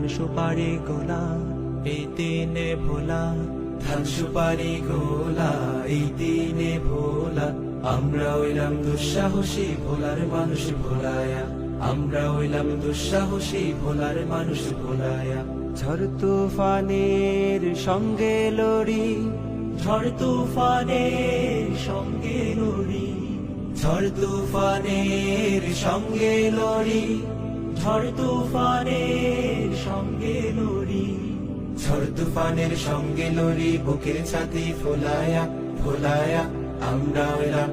ধান সুপারি গোলা, এই দিনে ভোলা। ধান সুপারি গোলা, এই দিনে ভোলা। আমরা হইলাম দুঃসাহসী ভোলার মানুষ ভোলায়া। আমরা হইলাম দুঃসাহসী ভোলার মানুষ ভোলায়া। ঝড় তুফানের সঙ্গে লড়ি, ঝড় তুফানের সঙ্গে লড়ি, ঝড় তুফানের সঙ্গে লড়ি। ঝড় তুফানের সঙ্গে লড়ি। ঝড় তুফানের সঙ্গে লড়ি বুকের ছাতি ফোলায়া ফোলায়া আমরা হইলাম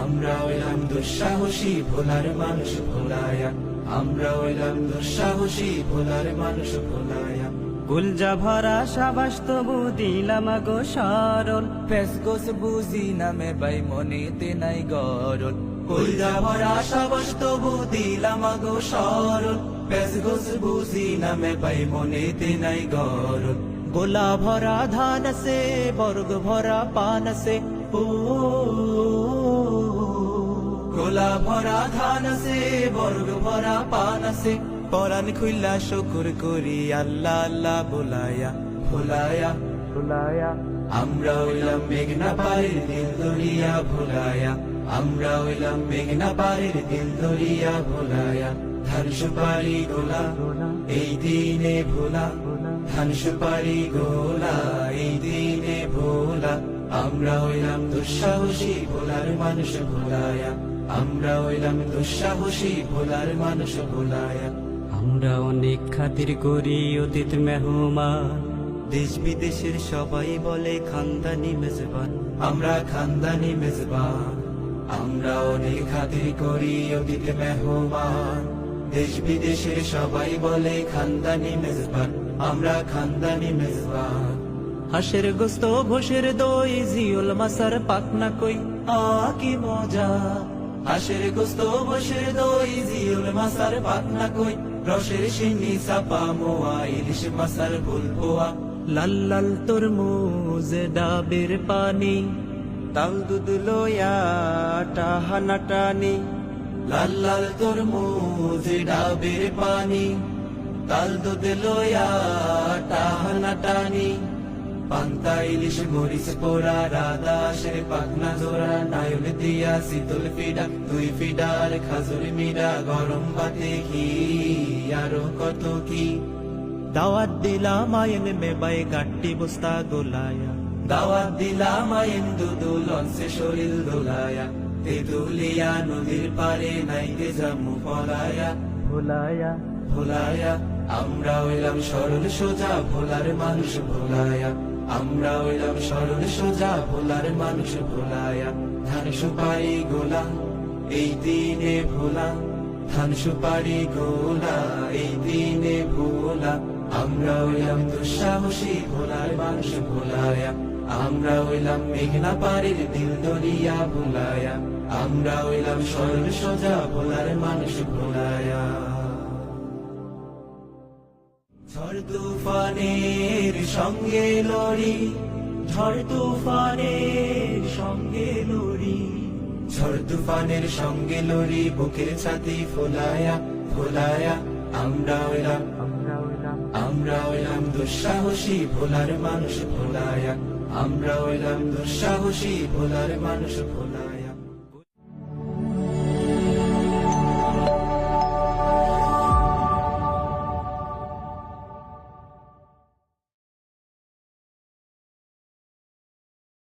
আমরা এলাম দুঃসাহসী ভোলার মানুষ ভোলায়া আমরা হইলাম দুঃসাহসী ভোলার মানুষ ভোলায়া গুলজা ভরা সাবাস তবু দিলাম গো সরল পেস গোস বুঝি নামে বাই, মনেতে নাই গরল কইরা ভরা সাবাস তবু দিলাম গো সরল পেস গোস বুঝি নামে বাই, মনেতে নাই গরল গোলা ভরা ধান আছে, বর্গ ভরা পান আছে। ও, গোলা ভরা ধান আছে, বর্গ ভরা পান আছে। পরান খুইলা শুকুর করি আল্লাহ আল্লাহ বোলায়া ভোলায়া। ভোলায়া। আমরা হইলাম মেঘনা পাড়ের দিল দরিয়া ভোলায়া। আমরা হইলাম মেঘনা পাড়ের দিল দরিয়া ভোলায়া। ধান সুপারি গোলা এই দিনে ভোলা। ধান সুপারি গোলা এই দিনে ভোলা। আমরা হইলাম দুঃসাহসী ভোলার মানুষ ভোলায়া। আমরা হইলাম দুঃসাহসী ভোলার মানুষ ভোলায়া। আমরা অনেক খাতির করি অতীত মেহমান। দেশ বিদেশের সবাই বলে খানদানি মেজবান। আমরা খানদানি মেজবান। আমরা অনেক খাতির করি অতীত মেহমান। দেশ বিদেশের সবাই বলে খানদানি মেজবান। আমরা খানদানি মেজবান। হাঁসের গোস্ত ভোসের দই জিওল মাসার পাকনা কই। আ কি মজা। হাঁসের গোস্ত ভোসের দই জিওল মাসার পাকনা কই? রসের সিন্নি চাপা মোয়া ইলিশ মাসার বুলপোয়া লাল লাল তরমুজ ডাবের পানি। তাল দুধ লয়া টাহানা টানি লাল লাল তরমুজ ডাবের পানি। তাল দুধ লয়া টাহানা টানি পান্তা ইলিশ মরিচ পোড়া রাদাসের পাকনা জোড়া নায়ল দিয়া শীতল ফিডা দুই ফিডার খাজুর মিডা গরম ঘি আরও কত কি। দাওয়াত দিলাম আয়ন গাট্টি বস্তা গোলায়া দাওয়াত দিলাম আয়ন দুদু লঞ্চে শরীর দোলায়া। তেতুলিয়া নদীর পারে নাইতে জামু ফলায়া। ভোলায়া। ভোলায়া আমরা হইলাম সরল সোজা ভোলার মানুষ ভোলায়া। আমরা হইলাম সরল সোজা, ভোলার মানুষ ভোলায়া। ধান সুপারি গোলা, এই দিনে ভোলা। ধান সুপারি গোলা, এই দিনে ভোলা। আমরা হইলাম দুঃসাহসী, ভোলার মানুষ ভোলায়া। আমরা হইলাম মেঘনা পাড়ের দিল দরিয়া ভোলায়া। আমরা হইলাম সরল সোজা, ভোলার মানুষ ভোলায়া। তুফানের সঙ্গে লড়ি, ঝড় তুফানের সঙ্গে লড়ি। ঝড় তুফানের সঙ্গে লড়ি, বুকের ছাতি ফোলায়া ফোলায়া, আমরা হইলাম আমরা হইলাম দুঃসাহসী ভোলার মানুষ ভোলায়া আমরা হইলাম দুঃসাহসী ভোলার মানুষ ভোলায়া